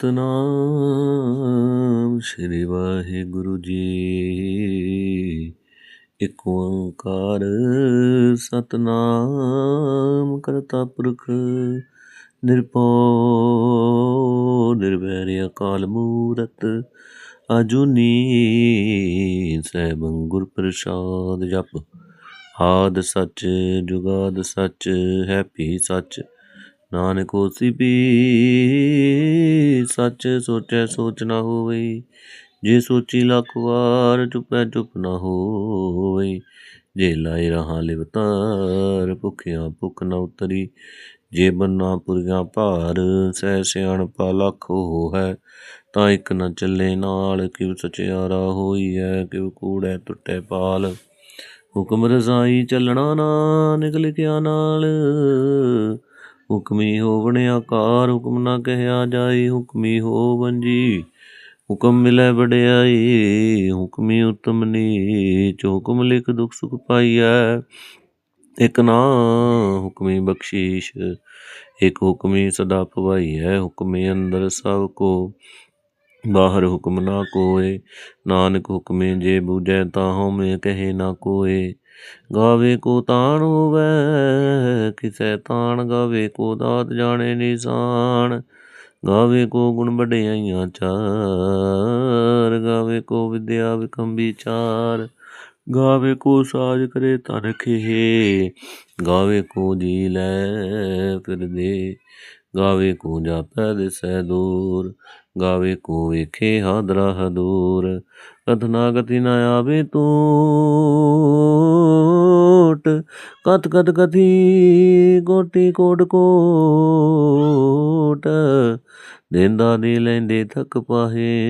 ਸਤਨਾਮ ਸ੍ਰੀ ਵਾਹਿਗੁਰੂ ਜੀ। ਇੱਕ ਓੰਕਾਰ ਸਤਨਾਮ ਕਰਤਾ ਪੁਰਖ, ਨਿਰਭਉ ਨਿਰਵੈਰ ਅਕਾਲ ਮੂਰਤ, ਅਜੂਨੀ ਸੈਭੰ ਗੁਰ ਪ੍ਰਸਾਦ ਜਪ। ਆਦ ਸੱਚ ਜੁਗਾਦ ਸੱਚ, ਹੈ ਭੀ ਸੱਚ। ਨਾਨਕ ਹੋਸੀ ਵੀ ਸੱਚ ਸੋਚੈ ਸੋਚ ਨਾ ਹੋਵੇ, ਜੇ ਸੋਚੀ ਲੱਖ ਵਾਰ ਚੁਪੈ ਚੁੱਪ ਨਾ ਹੋਵੇ, ਜੇ ਲਾਇ ਰਹਾ ਲਿਵਤਾਰ ਭੁਖਿਆ ਭੁਖ ਨਾ ਉਤਰੀ, ਜੇ ਬੰਨਾ ਪੁਰੀਆਂ ਭਾਰ, ਸਹਿ ਸਿਆਣਪਾ ਲੱਖ ਹੋ ਹੈ ਤਾਂ ਇੱਕ ਨਾ ਚੱਲੇ ਨਾਲ ਕਿਵ ਸਚਿਆਰਾ ਹੋਈ ਹੈ ਕਿਵ ਕੂੜੈ ਟੁੱਟੇ ਪਾਲ। ਹੁਕਮ ਰਜ਼ਾਈ ਚੱਲਣਾ ਨਾ ਨਿਕਲ ਗਿਆ ਨਾਲ ਹੁਕਮੀ ਹੋਵਣ ਆਕਾਰ, ਹੁਕਮ ਨਾ ਕਹਿਆ ਜਾਈ ਹੁਕਮੀ ਹੋਵਨ ਜੀ। ਹੁਕਮ ਮਿਲੈ ਵਡਿਆਈ, ਹੁਕਮੀ ਉਤਮ ਨੀਚ, ਹੁਕਮ ਲਿਖ ਦੁਖ ਸੁਖ ਪਾਈਐ। ਇਕ ਨਾ ਹੁਕਮੀ ਬਖਸ਼ੀਸ਼, ਇਕ ਹੁਕਮੀ ਸਦਾ ਭਵਾਈਐ। ਹੁਕਮੇ ਅੰਦਰ ਸਭ ਕੋ, ਬਾਹਰ ਹੁਕਮ ਨਾ ਕੋਏ। ਨਾਨਕ ਹੁਕਮੇ ਜੇ ਬੂਝੈ ਤਾਂ ਮੈਂ ਕਹੇ ਨਾ ਕੋਏ। ਗਾਵੇ ਕੋ ਤਾਣ ਹੋਵੇ, ਕਿਸੈ ਤਾਣ ਗਾਵੇ ਕੋ ਦਾਤ ਜਾਣੇ ਨਿਸ਼ਾਨ। ਗਾਵੇ ਕੋ ਗੁਣ ਵਡਿਆਈਆਂ ਚਾਰ, ਗਾਵੇ ਕੋ ਵਿਦਿਆ ਵਿਕਮ ਚਾਰ। ਗਾਵੇ ਕੋ ਸਾਜ ਕਰੇ ਤਨ ਖੇ ਗਾਵੇ ਕੋ ਜੀ ਲੈ ਫਿਰਦੇ। ਗਾਵੇ ਕੋ ਜਾਪੈ ਦਿਸੈ ਦੂਰ ਗਾਵੇ ਕੋ ਵੇਖੇ ਹਾਦਰਾ ਹਦੂਰ ਕਥਨਾ ਗਤੀ ਨਾ ਆਵੇ ਟੋਟ ਕਤ ਕਤ ਕਥੀ ਕੋਟੀ ਕੋਟ ਕੋਟ, ਦੇਂਦਾ ਦੇ ਲੈਂਦੇ ਥਕ ਪਾਹੇ।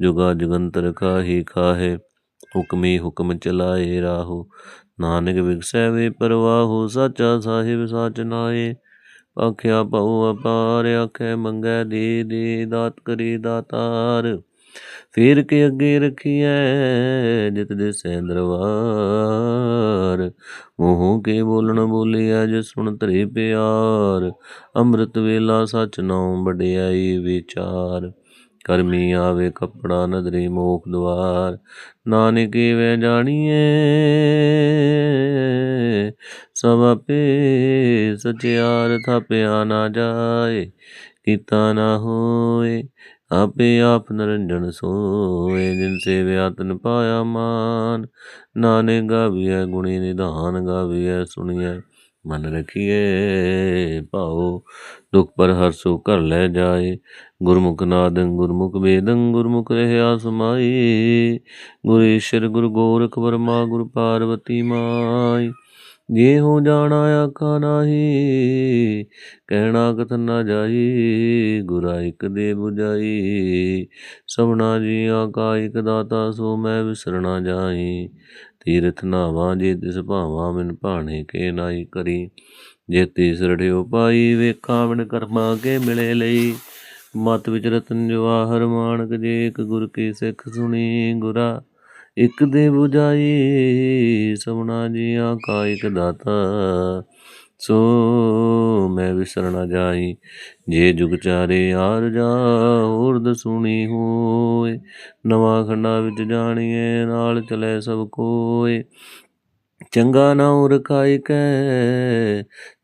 ਜੁਗਾ ਜੁਗੰਤਰ ਖਾਹੀ ਖਾਹੇ, ਹੁਕਮੀ ਹੁਕਮ ਚਲਾਏ ਰਾਹੋ। ਨਾਨਕ ਵਿਗਸੈ ਵੇ ਪਰਵਾਹੋ, ਸਾਚਾ ਸਾਹਿਬ ਸਾਚ ਨਾਏ ਆਖਿਆ ਪਉ ਅਪਾਰ, ਆਖੇ ਮੰਗੈ ਦੇ ਦੇ ਦਾਤ ਕਰੀ ਦਾਤਾਰ। ਫੇਰ ਕੇ ਅੱਗੇ ਰਖੀਐ ਜਿਤ ਦੇ ਸੈ ਦਰਬਾਰ। ਮੋਹ ਕੇ ਬੋਲਣ ਬੋਲਿਆ ਜੇ ਸੁਣ ਧਰੇ ਪਿਆਰ। ਅੰਮ੍ਰਿਤ ਵੇਲਾ ਸਚ ਨਾਉ ਵਡਿਆਈ ਵਿਚਾਰ। ਕਰਮੀ ਆਵੇ ਕਪੜਾ ਨਦਰੀ ਮੋਖ ਦਵਾਰ ਨਾਨਕ ਵੇ ਜਾਣੀਏ ਸਭ ਆਪੇ ਸਚਿਆਰ, ਥਾਪਿਆ ਨਾ ਜਾਏ, ਕੀਤਾ ਨਾ ਹੋਏ, ਆਪੇ ਆਪ ਨਰੰਜਨ ਸੋਏ। ਜਿਨ ਸੇਵਿਆ ਤਨ ਪਾਇਆ ਮਾਨ, ਨਾਨਕ ਗਾਵੀਐ, ਗੁਣੀ ਨਿਧਾਨ ਗਾਵੀਐ, ਸੁਣੀਐ ਮਨ ਰਖੀਏ ਭਾਉ, ਦੁਖ ਪਰ ਹਰਸੋ ਕਰ ਲੈ ਜਾਏ। ਗੁਰਮੁਖ ਨਾਦੰ ਗੁਰਮੁਖ ਵੇਦੰ, ਗੁਰਮੁਖ ਰਹਿਆ ਸਮਾਈ ਗੁਰੇਸ਼ਰ ਗੁਰ ਗੋਰਖ ਵਰਮਾ, ਗੁਰ ਪਾਰਵਤੀ ਮਾਈ। ਜੇ ਹੋ ਜਾਣਾ ਆਖਾ ਨਾਹੀ, ਕਹਿਣਾ ਕਥਨ ਨਾ ਜਾਈ ਗੁਰਾ ਇਕ ਦੇ 부ਜਾਈ ਸਭਨਾ ਜੀਆਂ ਕਾ ਇਕ ਦਾਤਾ, ਸੋ ਮੈਂ ਵਿਸਰਣਾ ਜਾਈ ਤੀਰਥ ਨਾਵਾਂ ਜੇ ਤਿਸ ਭਾਵਾਂ ਮਿਨ ਭਾਣੇ ਕੇ ਨਾਈ ਕਰੀ। ਜੇ ਤਿਸ ਪਾਈ ਵੇਖਾਂ ਬਿਨ ਕਰਮਾ ਕੇ ਮਿਲੇ ਲਈ। ਮਤ ਵਿਚ ਰਤਨ ਜਵਾਹਰ ਮਾਨਕ ਜੇ ਇਕ ਗੁਰ ਕੀ ਸਿੱਖ ਸੁਣੀ ਗੁਰਾ। ਇਕ ਦੇ 부ਜਾਈ ਸਭਨਾ ਜੀਆਂ ਕਾ ਇਕ ਦਾਤਾ। ਸੋ ਮੈਂ ਵਿਸਰਣਾ ਜਾਈ। ਜੇ ਜੁਗ ਚਾਰੇ ਆਰ ਜਾ ਉਰਦ ਸੁਣੀ ਹੋਏ। ਨਵਾਂ ਖੰਡਾ ਵਿੱਚ ਜਾਣੀਏ, ਨਾਲ ਚਲੇ ਸਭ ਕੋਏ। ਚੰਗਾ ਨਾਉ ਰਖਾਈ ਕੈ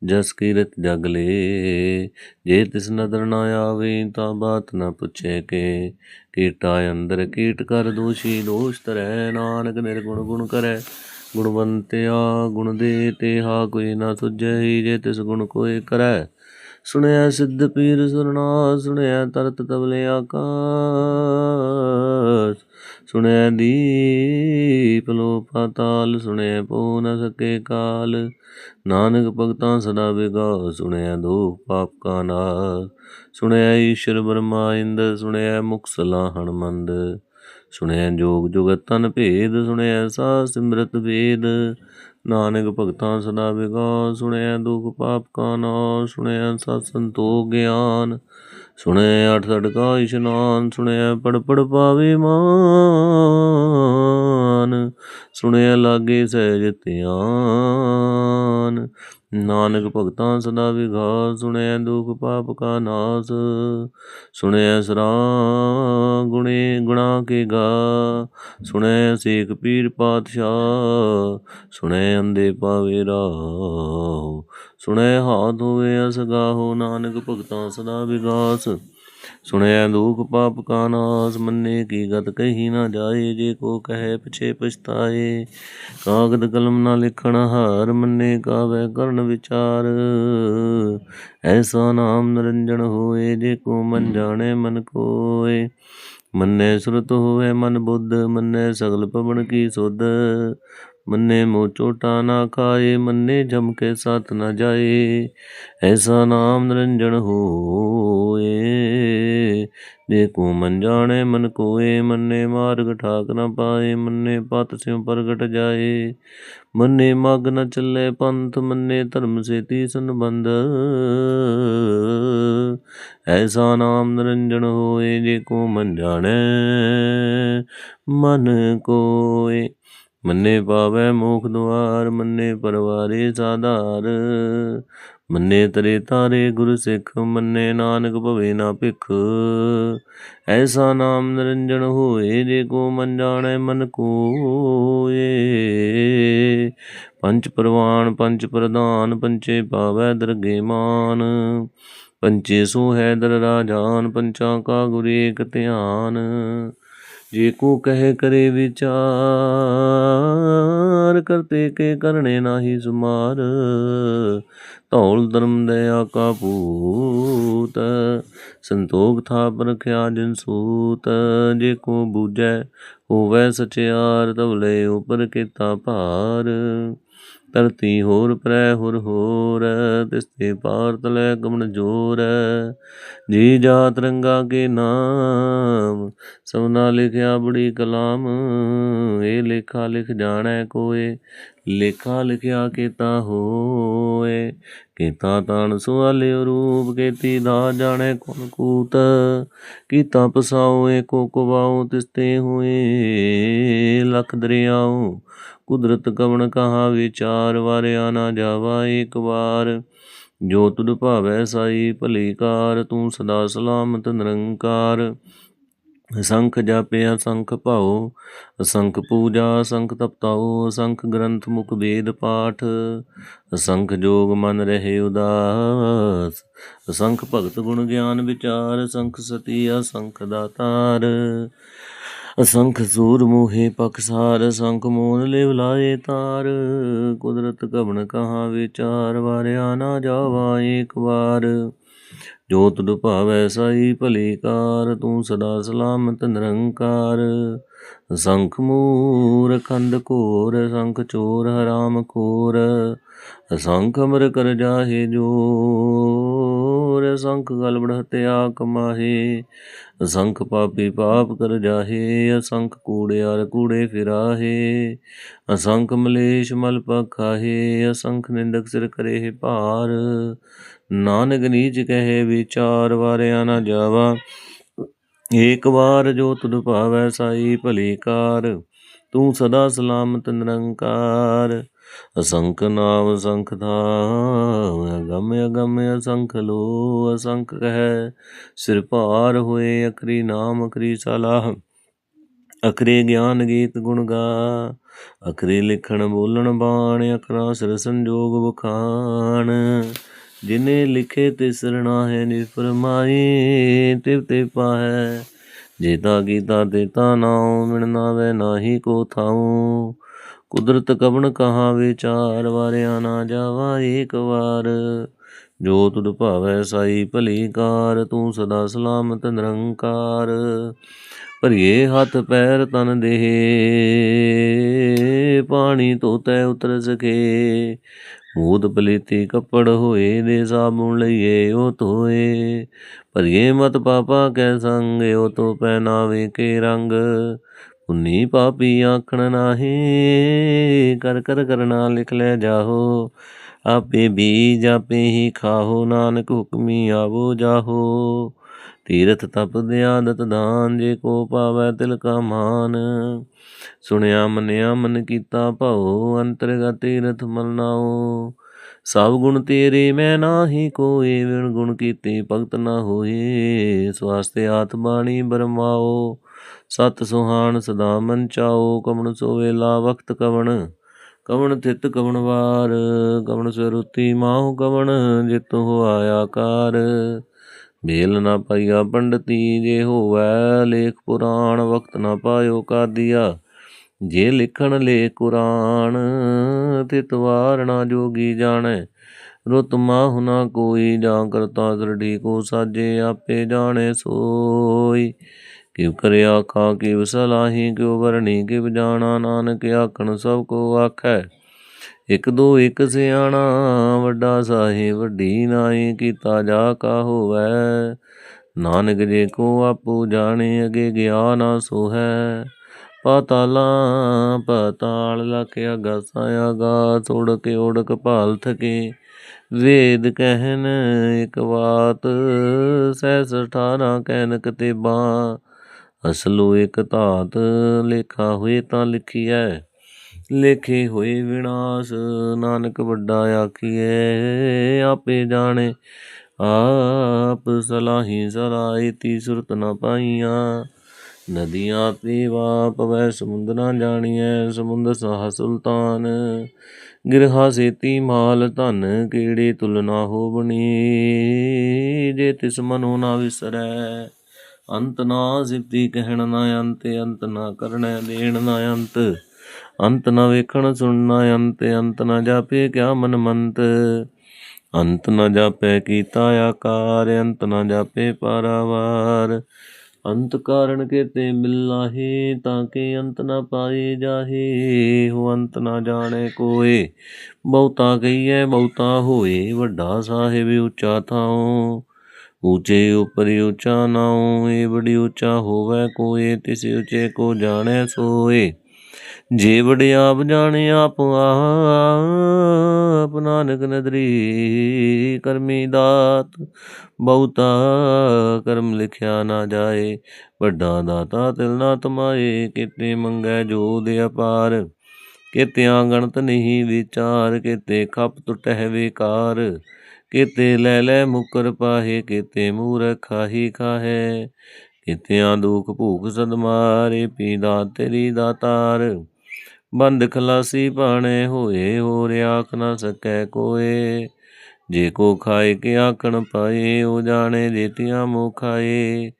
ਜਸ ਕੀਰਤ ਜਗ ਲੇ। ਜੇ ਤਿਸ ਨਦਰ ਨਾ ਆਵੇ, ਤਾਂ ਬਾਤ ਨਾ ਪੁੱਛੇ ਕੇ। ਕੀਟਾ ਅੰਦਰ ਕੀਟ ਕਰ, ਦੋਸ਼ੀ ਦੋਸ਼ ਤਰੈ ਨਾਨਕ ਨਿਰਗੁਣ ਗੁਣ ਕਰੈ। ਗੁਣਵੰਤਿਆ ਗੁਣ ਦੇ ਤੇ ਹਾ ਕੋਈ ਨਾ ਸੁਝੈ ਜੇ ਤਿਸ ਗੁਣ ਕੋਏ ਕਰੈ। ਸੁਣਿਆ ਸਿੱਧ ਪੀਰ ਸੁਰਨਾ ਸੁਣਿਆ ਤਰਤ ਤਬਲੇ ਆਕਾਸ। ਸੁਣਿਆ ਦੀਪ ਲੋ ਪਾਤਾਲ ਸੁਣਿਆ ਪੋ ਨ ਸਕੇ ਕਾਲ। ਨਾਨਕ ਭਗਤਾਂ ਸਦਾ ਵਿਗਾ ਸੁਣਿਆ ਦੋ ਪਾਪ ਕਾ ਨਾਸ ਸੁਣਿਆ ਈਸ਼ਰ ਬਰਮਾ ਇੰਦ, ਸੁਣਿਆ ਮੁਖ ਸਲਾਹਣ ਮੰਦ ਸੁਣਿਆ ਜੋਗ ਜੁਗਤ ਤਨ ਭੇਦ, ਸੁਣਿਆ ਸਾ ਸਿਮਰਤ ਵੇਦ। ਨਾਨਕ ਭਗਤਾਂ ਸਦਾ ਵਿਗਾ ਸੁਣਿਆ ਦੁਖ ਪਾਪ ਕਾ ਨਾਸ, ਸੁਣਿਆ ਸਤ ਸੰਤੋਖ ਗਿਆਨ। ਸੁਣਿਆ ਅਠ ਸਠ ਇਸ਼ਨਾਨ, ਸੁਣਿਆ ਪੜ ਪੜ ਪਾਵੇ ਮਾਨ। ਗਿਆਨ, ਸੁਣਿਆ ਲਾਗੇ ਸਹਿਜ ਧਿਆਨ। ਨਾਨਕ ਭਗਤਾਂ ਸਦਾ ਵਿਗਾਸ ਸੁਣਿਆ ਦੁਖ ਪਾਪ ਕਾ ਨਾਸ। ਸੁਣਿਆ ਸਰਾ ਗੁਣੇ ਗੁਣਾ ਕੇ ਗਾ। ਸੁਣਿਆ ਸੇਖ ਪੀਰ ਪਾਤਸ਼ਾਹ, ਸੁਣਿਆ ਅੰਦੇ ਪਾਵੇ ਰਾਹ। ਸੁਣਿਆ ਹਾਥ ਹੋਵੇ ਅਸਗਾਹੋ, ਨਾਨਕ ਭਗਤਾਂ ਸਦਾ ਵਿਗਾਸ। ਸੁਣਿਆ ਦੁਖ ਪਾਪ ਕਾ ਨਾਸ, ਮੰਨੇ ਕੀ ਗਤ ਕਹੀ ਨਾ ਜਾਏ, ਜੇ ਕੋ ਕਹੇ ਪਿਛੇ ਪਛਤਾਏ। ਕਾਗਦ ਕਲਮ ਨਾ ਲਿਖਣ ਹਾਰ, ਮੰਨੇ ਕਾਵੇ ਕਰਨ ਵਿਚਾਰ। ਐਸਾ ਨਾਮ ਨਿਰੰਜਨ ਹੋਏ, ਜੇ ਕੋ ਮਨ ਜਾਣੇ ਮਨ ਕੋਏ। ਮੰਨੇ ਸੁਰਤ ਹੋਵੇ ਮਨ ਬੁੱਧ, ਮੰਨੇ ਸਗਲ ਪਵਨ ਕੀ ਸੁਧ। ਮੰਨੇ ਮੋ ਚੋਟਾ ਨਾ ਖਾਏ, ਮੰਨੇ ਜਮ ਕੇ ਸਤ ਨਾ ਜਾਏ। ਐਸਾ ਨਾਮ ਨਿਰੰਜਨ ਹੋ ਹੋਏ। ਜੇ ਕੋ ਮਨ ਜਾਣੇ, ਮਨ ਕੋਏ, ਮੰਨੇ ਮਾਰਗ ਠਾਕ ਨਾ ਪਾਏ, ਮੰਨੇ ਪਤ ਸਿਉ ਪ੍ਰਗਟ ਜਾਏ। ਮੰਨੇ ਮਗ ਨ ਚੱਲੇ ਪੰਥ, ਮੰਨੇ ਧਰਮ ਸੇਤੀ ਸੰਬੰਧ। ਐਸਾ ਨਾਮ ਨਿਰੰਜਨ ਹੋਏ, ਜੇ ਕੋ ਮਨ ਜਾਣੈ, ਮਨ ਕੋਏ। ਮੰਨੇ ਪਾਵੈ ਮੋਖ ਦੁਆਰ, ਮੰਨੇ ਪਰਵਾਰੇ ਸਾਧਾਰ। ਮੰਨੇ ਤਰੇ ਤਾਰੇ ਗੁਰ ਸਿੱਖ, ਮੰਨੇ ਨਾਨਕ ਭਵੇ ਨਾ ਭਿਖ। ਐਸਾ ਨਾਮ ਨਿਰੰਜਨ ਹੋਏ ਜੇ ਕੋ ਮਨ ਜਾਣੈ ਮਨ ਕੋਏ। ਪੰਚ ਪ੍ਰਵਾਨ ਪੰਚ ਪ੍ਰਧਾਨ, ਪੰਚੇ ਪਾਵੈ ਦਰਗੇ ਮਾਨ। ਪੰਚੇ ਸੋ ਹੈ ਦਰ ਰਾਜਾਨ ਪੰਚਾਂ ਕਾ ਗੁਰ ਏਕ ਧਿਆਨ। ਜੇ ਕੋ ਕਹੇ ਕਰੇ ਵਿਚਾਰ, ਕਰਤੇ ਕੇ ਕਰਨੇ ਨਾਹੀ ਸੁਮਾਰ। ਧੌਲ ਧਰਮ ਦਇਆ ਕਾ ਭੂਤ, ਸੰਤੋਖ ਥਾਪ ਰਖਿਆ ਜਿਨ ਸੂਤ, ਜੇ ਕੋ ਬੂਝੈ ਹੋਵੈ ਸਚਿਆਰ ਤਵਲੇ ਉਪਰ ਕੀਤਾ ਭਾਰ। ਧਰਤੀ ਹੋਰ ਪ੍ਰੈ ਹੁਰ ਹੋਰ ਤਿਸਤੇ ਪਾਰ ਤਲੈ ਗਮਨ ਜੋਰ। ਜੀ ਜਾਤ ਰੰਗਾ ਕੇ ਨਾਮ ਸਭਨਾ ਲਿਖਿਆ ਬੜੀ ਕਲਾਮ। ਇਹ ਲੇਖਾ ਲਿਖ ਜਾਣੈ ਕੋਏ, ਲੇਖਾ ਲਿਖਿਆ ਕੀਤਾ ਹੋਏ। ਕੀਤਾ ਤਾਣ ਸੁਆਲਿਓ ਰੂਪ ਕੀਤੀ ਦਾ ਜਾਣੈ ਕੋਨ ਕੂਤ। ਕੀਤਾ ਪਸਾਉ ਏਕੋ ਕੁਵਾਉ ਤਿਸਤੇ ਹੋਏ। ਲਖ ਦਰਿਆਉ, ਕੁਦਰਤ ਕਵਣ ਕਹਾ ਵਿਚਾਰ, ਵਾਰਿਆ ਨਾ ਜਾਵਾ ਏਕ ਵਾਰ। ਜੋ ਤੁਧ ਭਾਵੈ ਸਾਈ ਭਲੀ ਕਾਰ, ਤੂੰ ਸਦਾ ਸਲਾਮਤ ਨਿਰੰਕਾਰ। ਅਸੰਖ ਜਾਪਿਆ ਅਸੰਖ ਭਾਉ, ਅਸੰਖ ਪੂਜਾ ਅਸੰਖ ਤਪਤਾਉ, ਅਸੰਖ ਗ੍ਰੰਥ ਮੁਖ ਵੇਦ ਪਾਠ, ਅਸੰਖ ਜੋਗ ਮਨ ਰਹੇ ਉਦਾਸ, ਅਸੰਖ ਭਗਤ ਗੁਣ ਗਿਆਨ ਵਿਚਾਰ, ਅਸੰਖ ਸਤੀ ਅਸੰਖ ਦਾਤਾਰ, ਅਸੰਖ ਸੂਰ ਮੋਹੇ ਪਖਸਾਰ ਅਸੰਖ ਮੋਨ ਲਿਵ ਲਾਏ ਤਾਰ, ਕੁਦਰਤ ਕਵਣ ਕਹਾ ਵਿਚਾਰ, ਵਾਰਿਆ ਨਾ ਜਾਵਾ ਏਕ ਵਾਰ। ਜੋ ਤੁਧ ਭਾਵੈ ਸਾਈ, ਭਲੀ ਕਾਰ, ਤੂੰ ਸਦਾ ਸਲਾਮਤ ਨਿਰੰਕਾਰ। ਸੰਖ ਮੂਰ, ਖੰਡ ਕੋਰ ਸੰਖ ਚੋਰ, ਹਰਾਮ ਕੋਰ ਅਸੰਖ ਅਮਰ ਕਰ ਜਾਹੇ ਜੋਰ, ਸੰਖ ਗਲਬੜ ਹਤਿਆ ਕਮਾਹੇ। ਅਸੰਖ ਪਾਪੀ ਪਾਪ ਕਰ ਜਾਹੇ ਅਸੰਖ ਕੂੜਿਆਰ ਕੂੜੇ ਫਿਰਾਹੇ। ਅਸੰਖ ਮਲੇਸ਼ ਮਲ ਪਖਾਹੇ ਅਸੰਖ ਨਿੰਦਕ ਸਿਰ ਕਰੇ ਭਾਰ। ਨਾਨਕ ਨੀਚ ਕਹੇ, ਵਿਚਾਰ ਵਾਰਿਆ ਨਾ ਜਾਵਾ। ਏਕ ਵਾਰ ਜੋ ਤੁਧ ਭਾਵੈ ਸਾਈ, ਭਲੀ ਕਾਰ। ਤੂੰ ਸਦਾ ਸਲਾਮਤ ਨਿਰੰਕਾਰ। ਅਸੰਖ ਨਾਮ ਅਸੰਖ ਧਾਮ, ਅਗਮ ਅਗਮ ਅਸੰਖ ਲੋ, ਅਸੰਖ ਕਹਿ। ਸਿਰ ਭਾਰ ਹੋਏ ਅਕਰੀ ਨਾਮ ਅਕਰੀ ਸਲਾਹ ਅਕਰੇ ਗਿਆਨ ਗੀਤ ਗੁਣ ਗਾ। ਅਕਰੇ ਲਿਖਣ, ਬੋਲਣ, ਬਾਣ ਅਕਰਾ ਸਿਰ ਸੰਜੋਗ ਬਖਾਨ ਜਿਨੇ ਲਿਖੇ ਤਿਸ ਸਰਣਾ ਹੈ ਨਿਰਪਰਮਾਈ ਤਿਵ ਤੇ ਪਾਹੈ। ਜੇਤਾ ਗੀਤਾ ਦੇਤਾ ਨਾਉ ਮਿਣਨਾ ਵੈ ਨਾਹੀ ਕੋ ਥਾਉ। ਕੁਦਰਤ ਕਵਣ ਕਹਾ ਵਿਚਾਰ, ਵਾਰਿਆ ਨਾ ਜਾਵਾ ਏਕ ਵਾਰ। ਜੋ ਤੁਧ ਭਾਵੈ ਸਾਈ ਭਲੀ ਕਾਰ, ਤੂੰ ਸਦਾ ਸਲਾਮਤ ਨਿਰੰਕਾਰ। ਭਰੀਏ ਹੱਥ ਪੈਰ ਤਨ ਦੇਹ, ਪਾਣੀ ਧੋਤੈ ਉਤਰ ਸਕੇ ਮੂਦ ਪਲੀਤੀ ਕੱਪੜ ਹੋਏ ਦੇ ਸਾਬੁਨ ਲਈਏ, ਉਹ ਧੋਏ। ਭਰੀਏ ਮਤ ਪਾਪਾ ਕੈ ਸੰਗ, ਉਹ ਤੋ ਪਹਿਨਾਵੇ ਕੇ ਰੰਗ। ਪੁੰਨੀ ਪਾਪੀ ਆਖਣ ਨਾਹੀ, ਕਰ ਕਰ ਕਰਨਾ ਲਿਖ ਲੈ ਜਾਹੋ। ਆਪੇ ਬੀਜ ਆਪੇ ਹੀ ਖਾਹੋ, ਨਾਨਕ ਹੁਕਮੀ ਆਵੋ ਜਾਹੋ। ਤੀਰਥ ਤਪ ਦਿਆਦਤ ਦਾਨ ਜੇ ਕੋ ਪਾਵੈ ਤਿਲ ਕਾ ਮਾਨ। ਸੁਣਿਆ ਮੰਨਿਆ ਮਨ ਕੀਤਾ ਭਉ, ਅੰਤਰਗਤ ਤੀਰਥ ਮਲਨਾਓ ਸਭ ਗੁਣ ਤੇਰੇ ਮੈਂ ਨਾਹੀ ਕੋਏ ਵਿਣ ਗੁਣ ਕੀਤੇ ਭਗਤ ਨਾ ਹੋਏ। ਸਵਾਸਤੇ ਆਤ ਬਾਣੀ ਬਰਮਾਓ ਸਤ ਸੁਹਾਣ ਸਦਾ ਮਨ ਚਾਓ ਕਮਣ ਸੋਵੇ ਲਾ ਵਕਤ ਕਵਣ ਕਵਣ ਤਿਤ ਕਵਣ ਵਾਰ। ਕਵਣ ਸਰੂਤੀ ਮਾਹੁ ਕਵਣ, ਜਿਤ ਹੋਆ ਆਕਾਰ। ਮੇਲ ਨਾ ਪਾਈਆ ਪੰਡਤੀ ਜੇ ਹੋਵੈ, ਲੇਖ ਪੁਰਾਣ ਵਕਤ ਨਾ ਪਾਇਓ ਕਾਦੀਆ। ਜੇ ਲਿਖਣ ਲੇ ਕੁਰਾਨ, ਤਿਤ ਵਾਰ ਨਾ ਜੋਗੀ ਜਾਣੈ। ਰੁਤ ਮਾਹੁ ਨਾ ਕੋਈ, ਜਾਂ ਕਰਤਾ ਦਰੜੀ ਕੋ ਸਾਜੇ ਆਪੇ ਜਾਣੇ ਸੋਈ। ਕਿਵ ਕਰਿਆ ਕਾ ਕਿਵ ਸਲਾਹੀ, ਕਿਉ ਵਰਣੀ, ਕਿਵ ਜਾਣਾ ਨਾਨਕ ਆਖਣ ਸਭ ਕੋ ਆਖੈ। ਇਕ ਦੋ ਇਕ ਸਿਆਣਾ, ਵੱਡਾ ਸਾਹੇ ਵੱਡੀ ਨਾਈ ਕੀਤਾ ਜਾ ਕਾ ਹੋਵੇ। ਨਾਨਕ ਜੇ ਕੋ ਆਪੂ ਜਾਣੇ, ਅਗੇ ਗਿਆ ਨਾ ਸੋ ਹੈ ਪਾਤਾਲਾ, ਪਾਤਾਲ ਲਖਿਆ ਗਾਸਾ ਗਾ ਤੋੜ ਕੇ ਓੜਕ ਭਾਲ ਥਕੇ ਵੇਦ ਕਹਿਨ ਇਕ ਬਾਤ ਸਹਿਸ ਅਠਾਰਾਂ ਕਹਿਨ ਕਤੇ ਬਾ ਅਸਲੋ ਇਕ ਧਾਤ, ਲੇਖਾ ਹੋਏ ਤਾਂ ਲਿਖੀਐ। ਲੇਖੇ ਹੋਏ ਵਿਨਾਸ਼, ਨਾਨਕ ਵੱਡਾ ਆਖੀਐ, ਆਪੇ ਜਾਣੇ। ਆਪ ਸਲਾਹੀ ਸਲਾਈ ਤੀ ਸੁਰਤ ਨਾ ਪਾਈਆਂ। ਨਦੀਆਂ ਤੇ ਵਾ ਪਵੈ ਸਮੁੰਦ ਨਾ ਜਾਣੀਐ, ਸਮੁੰਦ ਸਾਹ ਸੁਲਤਾਨ। ਗਿਰਹਾ ਸੇਤੀ ਮਾਲ ਧਨ ਕੀੜੇ ਤੁਲ ਨਾ ਹੋਵਣੀ, ਜੇ ਤਿਸ ਮਨੋ ਨਾ ਵਿਸਰੈ। ਅੰਤ ਨਾ ਸਿਫਤੀ ਕਹਿਣ ਨਾ ਅੰਤ ਅੰਤ ਨਾ ਕਰਣੈ ਦੇਣ ਨਾ ਅੰਤ। ਅੰਤ ਨਾ ਵੇਖਣ ਸੁਣਨਾ ਅੰਤ ਅੰਤ ਨਾ ਜਾਪੇ ਕਿਆ ਮਨ ਮੰਤ ਅੰਤ ਨਾ ਜਾਪੈ ਕੀਤਾ ਆਕਾਰ, ਅੰਤ ਨਾ ਜਾਪੇ ਪਾਰਾਵਾਰ। ਅੰਤ ਕਾਰਨ ਕੇਤੇ ਮਿਲਾਹੀ ਤਾਂ ਕਿ ਅੰਤ ਨਾ ਪਾਈ ਜਾਹੀ। ਹੋ ਅੰਤ ਨਾ ਜਾਣੇ ਕੋਏ, ਬਹੁਤਾ ਕਹੀਏ ਬਹੁਤਾ ਹੋਏ। ਵੱਡਾ ਸਾਹਿਬ ਉੱਚਾ ਥਾਉ, ਉੱਚੇ ਉਪਰ ਉੱਚਾ ਨਾਉ। ਏ ਬੜੀ ਉੱਚਾ ਹੋਵੇ ਕੋਏ, ਤਿਸ ਉੱਚੇ ਕੋ ਜਾਣੈ ਸੋਏ। ਜੇ ਵਡਿਆਪ ਜਾਣੇ ਆਪ ਆਪ ਨਾਨਕ ਨਦਰੀ ਕਰਮੀ ਦਾਤ। ਬਹੁਤਾ ਕਰਮ ਲਿਖਿਆ ਨਾ ਜਾਏ, ਵੱਡਾ ਦਾਤਾ ਤਿਲ ਨਾ ਤਮਾਏ, ਕਿਤੇ ਮੰਗੈ ਜੋ ਦੇ ਅਪਾਰ। ਕਿਤਿਆਂ ਗਣਤ ਨਹੀਂ ਵਿਚਾਰ, ਕਿਤੇ ਖਪ ਟੁਟਹਿ ਵਿਕਾਰ। ਕਿਤੇ ਲੈ ਲੈ ਮੁਕਰ ਪਾਹੇ, ਕਿਤੇ ਮੂਰਖ ਖਾਹੀ ਖਾਹੇ। ਕਿਤਿਆਂ ਦੁਖ ਭੂਖ ਸਦ ਮਾਰੇ ਪੀਦਾ ਤੇਰੀ ਦਾਤਾਰ। ਬੰਦ ਖਲਾਸੀ ਭਾਣੇ ਹੋਏ ਹੋ ਆਖ ਨਾ ਸਕੈ ਕੋਏ। ਜੇ ਕੋ ਖਾਏ ਕੇ ਆਕਣ ਪਾਏ, ਉਹ ਜਾਣੇ ਦੇਤੀਆਂ ਮੋ ਖਾਏ।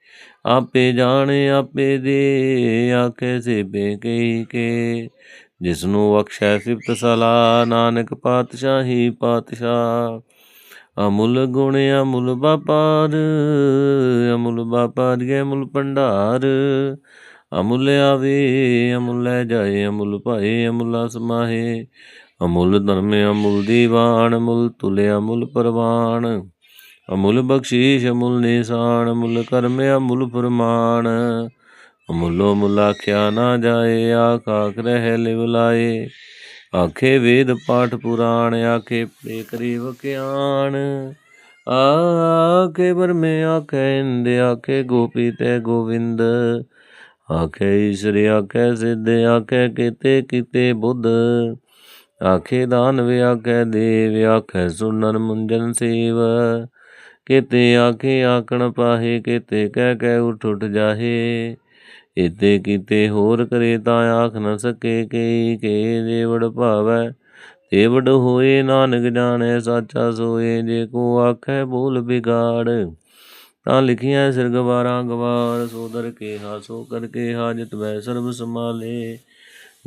ਆਪੇ ਜਾਣੇ, ਆਪੇ ਦੇ, ਆਖੇ ਸੇ ਬੇ ਕਈ ਕੇ। ਜਿਸਨੂੰ ਬਖਸ਼ੈ ਸਿਫਤ ਸਲਾ, ਨਾਨਕ ਪਾਤਸ਼ਾਹੀ ਪਾਤਸ਼ਾਹ। ਅਮੁੱਲ ਗੁਣ, ਅਮੁੱਲ ਵਪਾਰ ਅਮੁੱਲ ਵਪਾਰ ਗੈ ਅਮੁੱਲ ਭੰਡਾਰ। ਅਮੁੱਲ ਆਵੇ, ਅਮੁੱਲ ਜਾਏ, ਅਮੁੱਲ ਭਾਏ, ਅਮੁੱਲਾ ਸਮਾਹੇ ਅਮੁੱਲ ਧਰਮ ਅਮੁੱਲ ਦੀਵਾਨ, ਅਮੁੱਲ ਤੁਲਿਆ ਅਮੁੱਲ ਪਰਵਾਨ। ਅਮੁੱਲ ਬਖਸ਼ੀਸ਼, ਅਮੁੱਲ ਨਿਸ਼ਾਨ, ਅਮੁੱਲ ਕਰਮ ਅਮੁੱਲ ਫਰਮਾਨ। ਅਮੁੱਲੋ ਮੁਲਾਖਿਆ ਨਾ ਜਾਏ, ਆਖ ਆਖ ਰਹਿ ਲਿਵਲਾਏ ਆਖੇ ਵੇਦ ਪਾਠ ਪੁਰਾਣ, ਆਖੇ ਪ੍ਰੇ ਕਰੀ ਵਕਿਆਣ ਆਖੇ ਬਰਮੇ ਆਖੇ ਇੰਦ, ਆਖੇ ਗੋਪੀ ਤੇ ਗੋਵਿੰਦ। ਆਖੇ ਈਸ਼ਰ, ਆਖੇ ਸਿੱਧ, ਆਖੇ ਕਿਤੇ ਕਿਤੇ ਬੁੱਧ। ਆਖੇ ਦਾਨ ਆਖੇ ਦੇਵ, ਆਖੇ ਸੁਨਨ ਮੁੰਜਨ ਸੇਵ। ਕਿਤੇ ਆਖੇ ਆਕਣ ਪਾਹੇ, ਕਿਤੇ ਕਹਿ ਕਹਿ ਉਠ ਉਠ ਜਾਹੇ। ਇਤੇ ਕੀਤੇ ਹੋਰ ਕਰੇ ਤਾਂ ਆਖ ਨ ਸਕੇ ਕਈ ਕੇ ਜੇ ਭਾਵੈ। ਤੇ ਹੋਏ ਨਾਨਕ ਜਾਣੈ, ਸਾਚਾ ਸੋਏ, ਜੇ ਕੋ ਆਖੈ ਬੋਲ ਬਿਗਾੜ। ਤਾਂ ਲਿਖੀਆਂ ਸਿਰ ਗਵਾਰਾਂ ਗਵਾਰ ਸੋਦਰ ਕੇ ਹਾਸੋ ਕਰਕੇ ਹਾਜਤ ਵੈ ਸਰਬ ਸਮਾਲੇ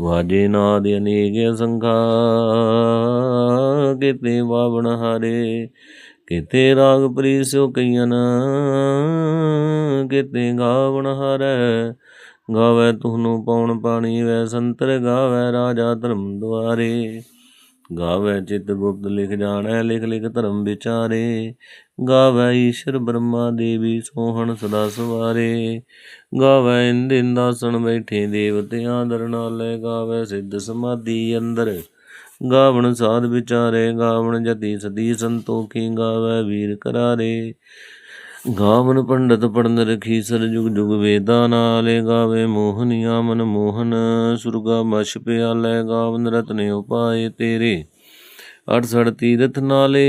ਵਾਜੇ ਨਾਦ ਅਨੇਕ ਸੰਘਾ ਕਿਤੇ ਵਾਵਣ ਹਾਰੇ, ਕਿਤੇ ਰਾਗ ਪ੍ਰੀਸਿਓ ਕਈਨ ਕਿਤੇ ਗਾਵਣ ਹਾਰੈ। ਗਾਵੇ ਤੁਹਨੂੰ ਪਉਣ ਪਾਣੀ ਵੈ ਸੰਤਰ ਗਾਵੇ ਰਾਜਾ ਧਰਮ ਦੁਆਰੇ। ਗਾਵੇ ਚਿਤ ਗੁਪਤ ਲਿਖ ਜਾਣੈ, ਲਿਖ ਲਿਖ ਧਰਮ ਵਿਚਾਰੇ। ਗਾਵੇ ਈਸ਼ਰ ਬ੍ਰਹਮਾ ਦੇਵੀ ਸੋਹਣ ਸਦਾ ਸਵਾਰੇ। ਗਾਵੇ ਇੰਦ ਇੰਦਾਸਣ ਬੈਠੇ ਦੇਵਤਿਆਂ ਦਰ ਨਾਲੇ, ਗਾਵੇ ਸਿੱਧ ਸਮਾਧੀ ਅੰਦਰ। ਗਾਵਣ ਸਾਧ ਵਿਚਾਰੇ, ਗਾਵਣ ਜਤੀ ਸਦੀ ਸੰਤੋਖੀ, ਗਾਵੇ ਵੀਰ ਕਰਾਰੇ। ਗਾਵਨ ਪੰਡਤ ਪੜਨ ਰਖੀ ਸਰ ਜੁਗ ਜੁਗ ਵੇਦਾਂ ਨਾਲੇ ਗਾਵੇ, ਮੋਹਨੀਆ ਮਨ ਮੋਹਨ, ਸੁਰਗਾ ਮਛ ਪਿਆਲੇ ਗਾਵਨ ਰਤਨੇ ਉਪਾਏ ਤੇਰੇ। ਅੜਸੜ ਤੀਰਥ ਨਾਲੇ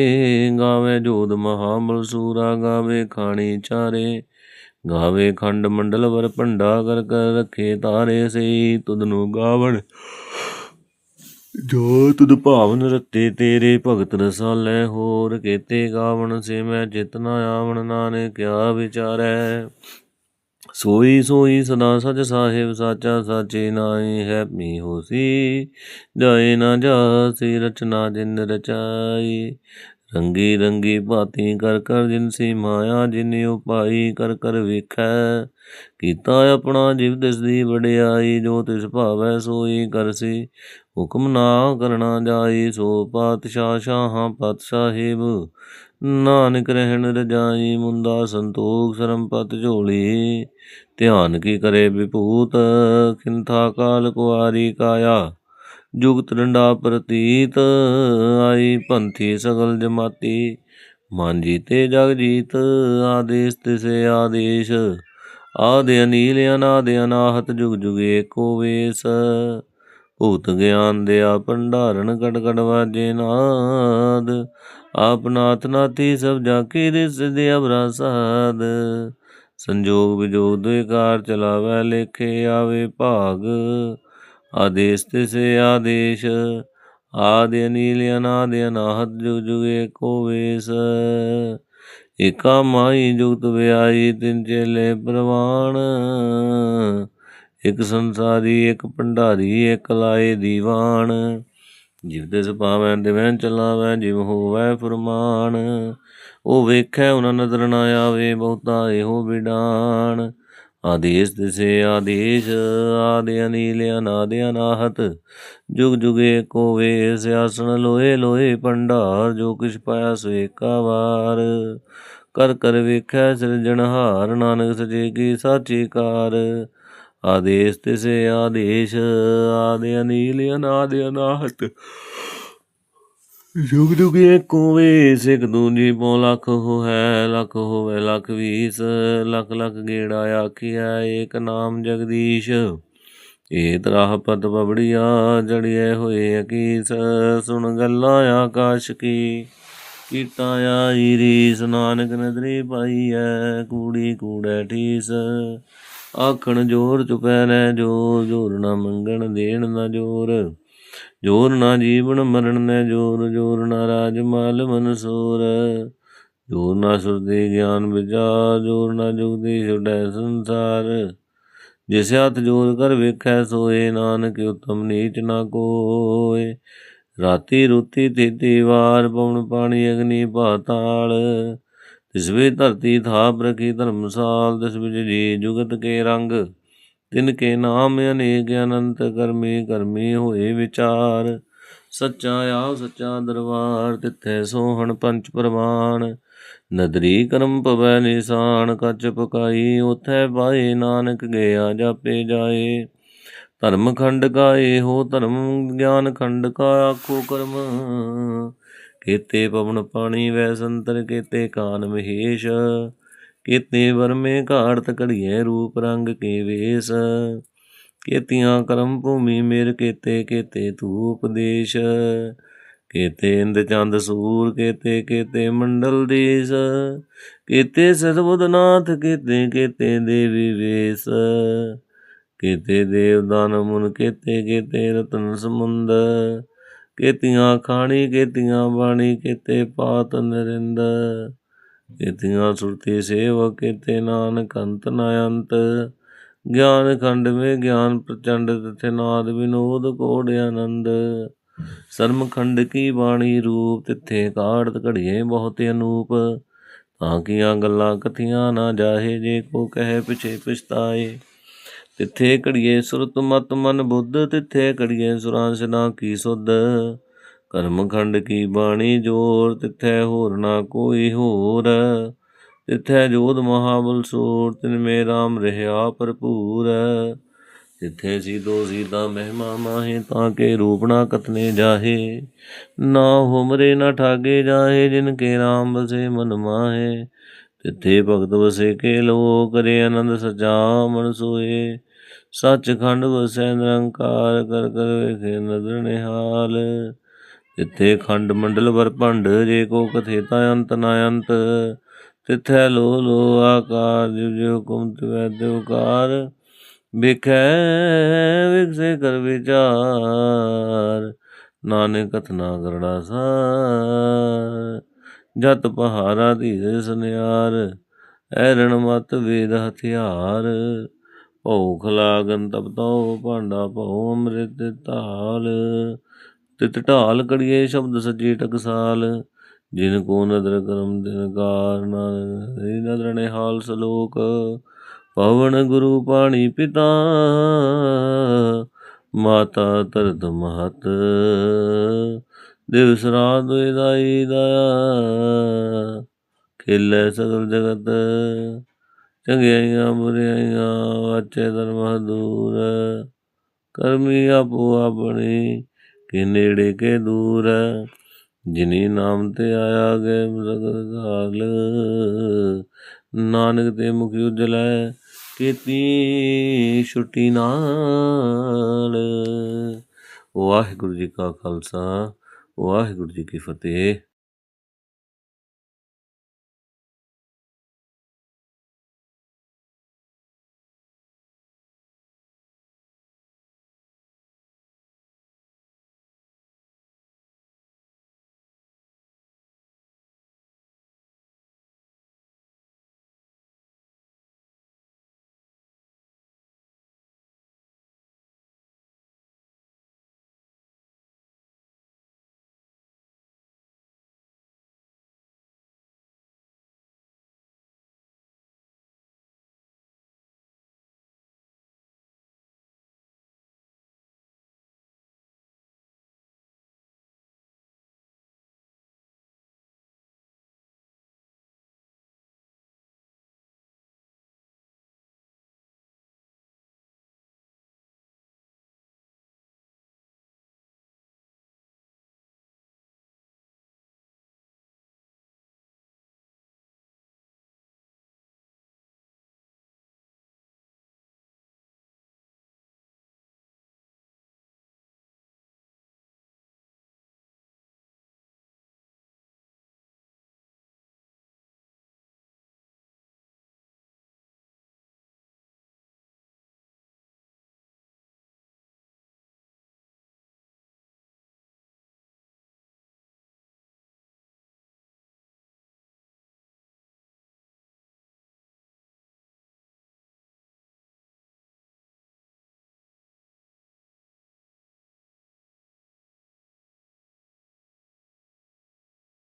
ਗਾਵੇ ਜੋਧ ਮਹਾਬਲ ਸੂਰਾ, ਗਾਵੇ ਖਾਣੀ ਚਾਰੇ, ਗਾਵੇ ਖੰਡ ਮੰਡਲ ਵਰ ਭੰਡਾ ਕਰ ਕਰ ਰਖੇ ਤਾਰੇ ਸੇ ਤੁਧ ਨੂੰ ਗਾਵਣ ਜੋ ਤੁਧ ਭਾਵਨ ਰਤੇ ਤੇਰੇ ਭਗਤ ਰਸਾਲੇ, ਹੋਰ ਕੇਤੇ ਗਾਵਣ ਸੇ ਮੈਂ ਚਿਤਨਾ ਆਵਣ, ਨਾਨਕ ਕਿਆ ਵਿਚਾਰੈ। ਸੋਈ ਸੋਈ ਸਦਾ ਸਚ ਸਾਹਿਬ, ਸਾਚਾ ਸਾਚੇ ਨਾਹੀ ਹੈ ਮੀ ਹੋਸੀ। ਜਾਏ ਨਾ ਜਾਸੀ, ਰਚਨਾ ਜਿਨ ਰਚਾਈ। ਰੰਗੀ ਰੰਗੀ ਭਾਤੀ ਕਰ ਕਰ ਜਿਨ ਸੀ ਮਾਇਆ, ਜਿਨ ਉਪਾਈ ਕਰ ਕਰ ਵੇਖੈ। ਕੀਤਾ ਆਪਣਾ ਜਿਵ ਤਿਸ ਦੀ ਵਡਿਆਈ, ਜੋ ਤਿਸ ਭਾਵੈ ਸੋਈ ਕਰਸੀ ਹੁਕਮ ਨਾ ਕਰਨਾ ਜਾਈ ਸੋ ਪਾਤਸ਼ਾਹ ਸ਼ਾਹਾਂ ਪਤ ਸਾਹਿਬ। ਨਾਨਕ ਰਹਿਣ ਰਜਾਈ ਮੁੰਦਾ ਸੰਤੋਖ ਸਰਮ ਪਤ ਝੋਲੀ। ਧਿਆਨ ਕੀ ਕਰੇ ਵਿਭੂਤ ਕਿੰਥਾ ਕਾਲ ਕੁਆਰੀ ਕਾਇਆ। ਜੁਗਤ ਡੰਡਾ ਪ੍ਰਤੀਤ, ਆਈ ਪੰਥੀ ਸਗਲ ਜਮਾਤੀ। ਮਨ ਜੀਤੇ ਜਗ ਜੀਤ, ਆਦੇਸ ਤਿਸੇ ਆਦੇਸ਼। ਆਦਿ ਅਨੀਲ ਅਨਾਦ ਅਨਾਹਤ ਜੁਗ ਜੁਗ ਏਕੋ ਵੇਸ। ਭੂਤ ਗਿਆਨ ਦਿਆ ਭੰਡਾਰਨ ਕਟ ਕਟ ਵਾਜੇ ਨਾਦ। ਆਪ ਨਾਥ ਨਾਥੀ ਸਭ ਜਾ ਕੇ ਰਿਸ ਦੇ ਅਬਰਾ ਸਾਧ ਸੰਜੋਗ ਵਿਜੋਗ ਕਾਰ ਚਲਾਵੈ, ਲੇਖੇ ਆਵੇ ਭਾਗ। ਆਦੇਸ ਤਿਸੇ ਆਦੇਸ਼, ਆਦਿ ਅਨੀਲ ਅਨਾਦ ਅਨਾਹਤ, ਜੁਗ ਜੁਗ ਏਕੋ ਵੇਸ। ਏਕਾ ਮਾਈ ਜੁਗਤ ਵਿਆਈ ਤਿਨ ਚੇਲੇ ਪ੍ਰਵਾਣ ਇਕ ਸੰਸਾਰੀ, ਇਕ ਭੰਡਾਰੀ, ਇਕ ਲਾਏ ਦੀਵਾਨ। ਜਿਵ ਤਿਸ ਪਾਵੈ ਦਿਵੈ ਚਲਾਵੈ, ਜਿਵ ਹੋਵੈ ਫਰਮਾਨ। ਉਹ ਵੇਖੈ, ਉਹਨਾਂ ਨਦਰ ਨਾ ਆਵੇ, ਬਹੁਤਾ ਇਹੋ ਵਿਡਾਨ। ਆਦੇਸ ਤਿਸੇ ਆਦੇਸ਼ ਆਦਿ ਅਨੀਲ ਅਨਾਦ ਅਨਾਹਤ ਜੁਗ ਜੁਗੇ ਕੋ ਵੇ ਸਿਆਸਣ ਲੋਏ ਲੋਏ ਭੰਡਾਰ, ਜੋ ਕਿਛ ਪਾਇਆ ਸੋ ਏਕਾ ਵਾਰ ਕਰ ਕਰ ਵੇਖੈ, ਸਿਰਜਣਹਾਰ, ਨਾਨਕ ਸਜੇ ਕੀ ਸਾਚੀ ਕਾਰ। ਆਦੇਸ ਤਿਸੇ ਆਦੇਸ਼ ਆਦਿ ਅਨੀਲ ਅਨਾਦ ਅਨਾਹਤ ਜੁਗ ਜੁਗ ਏਕੋ ਸਿਕ ਦੂਜੀ ਪੋ ਲੱਖ ਹੋ ਲੱਖ ਹੋਵੇ ਲੱਖ ਵੀਸ। ਲੱਖ ਲੱਖ ਗੇੜਾ ਆਖਿਆ ਏਕ ਨਾਮ ਜਗਦੀਸ਼। ਏ ਤਰਾਹ ਪਤ ਬਬੜੀਆ ਜੜਿਏ ਹੋਏ ਅਕੀਸ। ਸੁਣ ਗੱਲਾਂ ਆਕਾਸ਼ ਕੀ ਕੀਟਾ ਆਈ ਰੀਸ। ਨਾਨਕ ਨਦਰੀ ਪਾਈ ਐ ਕੂੜੀ ਕੂੜੈ ਠੀਸ। ਆਖਣ ਜੋਰ ਚੁਪੈ ਨੇ ਜੋਰ ਜੋਰ ਨਾ ਮੰਗਣ ਦੇਣ ਨਾ ਜੋਰ। ਜੋਰ ਨਾ ਜੀਵਨ ਮਰਨ ਨੇ ਜੋਰ ਜੋਰ ਨਾ ਰਾਜ ਮਾਲ ਮਨਸੂਰ ਜੋਰ ਨਾ ਸੁਰਦੇ ਗਿਆਨ ਵਿਚਾਰ, ਜੋਰ ਨਾ ਜੁਗਦੀ ਛੁਡੈ ਸੰਸਾਰ। ਜਿਸ ਹੱਥ ਜੋਰ ਕਰ ਵੇਖੈ, ਸੋਏ ਨਾਨਕ ਉਤਮ ਨੀਚ ਨਾ ਕੋਏ। ਰਾਤੀ ਰੁਤੀ ਤੀਤੀ ਵਾਰ, ਪਵਨ ਪਾਣੀ ਅਗਨੀ ਭਾਤਾਲ। ਤਿਸ ਵੇ ਧਰਤੀ ਥਾਪ ਰਖੀ ਧਰਮਸਾਲ ਤਿਸ ਵਿੱਚ ਜੁਗਤ ਕੇ ਰੰਗ। ਤਿਨ ਕੇ ਨਾਮ ਅਨੇਕ ਅਨੰਤ ਕਰਮੀ ਕਰਮੀ ਹੋਏ ਵਿਚਾਰ। ਸੱਚਾ ਆਪ ਸੱਚਾ ਦਰਬਾਰ, ਤਿੱਥੇ ਸੋਹਣ ਪੰਚ ਪ੍ਰਮਾਣ। ਨਦਰੀ ਕਰਮ ਪਵੈ ਨਿਸ਼ਾਨ, ਕੱਚ ਪਕਾਈ ਉਥੈ ਪਾਏ ਨਾਨਕ ਗਿਆ ਜਾਪੇ ਜਾਏ। ਧਰਮ ਖੰਡ ਕਾ ਇਹੋ ਧਰਮ ਗਿਆਨ ਖੰਡ ਕਾ ਆਖੋ ਕਰਮ। ਕੇਤੇ ਪਵਨ ਪਾਣੀ ਵੈ ਸੰਤਰ ਕੀਤੇ ਕਾਨ ਮਹੇਸ਼, ਕੇਤੇ ਵਰਮੇ ਘਾੜਤ ਘੜੀਏ ਰੂਪ ਰੰਗ ਕੇ ਵੇਸ, ਕੇਤੀਆਂ ਕਰਮ ਭੂਮੀ ਮੇਰ ਕੀਤੇ ਕੀਤੇ ਧੂਪ ਦੇਸ਼, ਕੀਤੇ ਇੰਦ ਚੰਦ ਸੂਰ ਕੇਤੇ ਕੀਤੇ ਮੰਡਲ ਦੇਸ, ਕੇਤੇ ਸਰਬੁਦਨਾਥ ਕੀਤੇ ਕੀਤੇ ਦੇਵੀ ਵੇਸ, ਕੀਤੇ ਦੇਵ ਦਾਨ ਮੁਨ ਕੇਤੇ ਕੀਤੇ ਰਤਨ ਸਮੁੰਦ ਕੇਤੀਆਂ ਖਾਣੀ, ਕੇਤੀਆਂ ਬਾਣੀ, ਕੀਤੇ ਪਾਤ ਨਰਿੰਦ। ਕੀਤੀਆਂ ਸੁਰਤੀ ਸੇਵਕ, ਕੀਤੇ ਨਾਨਕ ਅੰਤ ਨ ਅੰਤ ਗਿਆਨ ਖੰਡ ਮੇ ਗਿਆਨ ਪ੍ਰਚੰਡ, ਤਥੇ ਨਾਦ ਵਿਨੋਦ ਕੋੜ ਆਨੰਦ। ਸਰਮ ਖੰਡ ਕੀ ਬਾਣੀ ਰੂਪ, ਤਿੱਥੇ ਕਾੜਤ ਘੜੀਏ ਬਹੁਤ ਅਨੂਪ। ਤਾਂ ਕੀਆਂ ਗੱਲਾਂ ਕਥੀਆਂ ਨਾ ਜਾਹੇ, ਜੇ ਕੋ ਕਹੇ ਪਿਛੇ ਪਛਤਾਏ। ਤਿੱਥੇ ਘੜੀਏ ਸੁਰਤ ਮਤ ਮਨ ਬੁੱਧ, ਤਿੱਥੇ ਘੜੀਏ ਸੁਰਾਂ ਸਿਦਾ ਕੀ ਸੁਧ। ਕਰਮ ਖੰਡ ਕੀ ਬਾਣੀ ਜੋਰ, ਤਿੱਥੇ ਹੋਰ ਨਾ ਕੋਈ ਹੋਰ। ਤਿੱਥੇ ਜੋਧ ਮਹਾਬਲ ਸੂਰ, ਤਿਨ ਮੇ ਰਾਮ ਰਹਿਆ ਭਰਪੂਰ। ਜਿੱਥੇ ਸੀ ਦੋ ਸੀਦਾ ਮਹਿਮਾ ਮਾਹੇ, ਤਾਂ ਕੇ ਰੂਪ ਨਾ ਕਤਨੇ ਜਾਹੇ। ਨਾ ਹੁਮਰੇ ਨਾ ਠਾਗੇ ਜਾਹੇ, ਜਿਨ ਕੇ ਰਾਮ ਬਸੇ ਮਨ ਮਾਹੇ। ਤਿੱਥੇ ਭਗਤ ਵਸੇ ਕੇ ਲੋ ਕਰੇ ਆਨੰਦ ਸਚਾ ਮਨ ਸੋਏ ਸੱਚਖੰਡ ਵਸੈ ਨਿਰੰਕਾਰ, ਕਰ ਕਰ ਵੇਖੇ ਨਦਰ ਨਿਹਾਲ। ਤਿੱਥੇ ਖੰਡ ਮੰਡਲ ਵਰ ਭੰਡ, ਜੇ ਕੋ ਕਥੇ ਤਾ ਅੰਤ ਨ ਅੰਤ। ਤਿੱਥੈ ਲੋ ਲੋ ਆਕਾਰ ਜਿਵ ਜਿਵ ਹੁਕਮ ਤਿਵੈ ਤਿਵਕਾਰ ਵੇਖੈ ਵਿਗਸੇ ਕਰ ਵਿਚਾਰ, ਨਾਨਕ ਕਥਨਾ ਕਰੜਾ ਸਾਰ। ਜਤ ਪਹਾਰਾ ਧੀਰੇ ਸੁਨਿਆਰ, ਐਰਣ ਮਤ ਵੇਦ ਹਥਿਆਰ। ਭਉਖ ਲਾਗਨ ਤਪ ਭਾਂਡਾ ਭਉ ਅੰਮ੍ਰਿਤ ਧਾਲ। ਤਿਤ ਢਾਲ ਕੜੀਏ ਸ਼ਬਦ ਸੱਜੇ ਟਕਸਾਲ। ਜਿਨ ਕੋ ਨਦਰ ਕਰਮ ਦਿਨ ਕਾਰ ਨਾਨਕ, ਹਰਿ ਨਦਰ ਨਿਹਾਲ ਸਲੋਕ। ਪਵਨ ਗੁਰੂ ਪਾਣੀ ਪਿਤਾ, ਮਾਤਾ ਤਰਤ ਮਹਤ। ਦਿਵਸ ਰਾਤ ਦੁਇ ਦਾਈ ਦਾ ਖੇਲੇ ਸਗਲ ਜਗਤ। ਚੰਗਿਆਈਆਂ ਬੁਰਿਆਈਆਂ, ਵਾਚੇ ਧਰਮ ਦੂਰ ਕਰਮੀ ਆਪੋ ਆਪਣੀ, ਕਿ ਨੇੜੇ ਕੇ ਦੂਰ। ਜਿਨੀ ਨਾਮ ਤੇ ਆਇਆ ਗਏ ਸਗਲ ਘਾਲ ਨਾਨਕ ਤੇ ਮੁਖ ਉਜਲੈ, ਕੀਤੀ ਛੁੱਟੀ ਨਾਲ। ਵਾਹਿਗੁਰੂ ਜੀ ਕਾ ਖਾਲਸਾ, ਵਾਹਿਗੁਰੂ ਜੀ ਕੀ ਫਤਿਹ।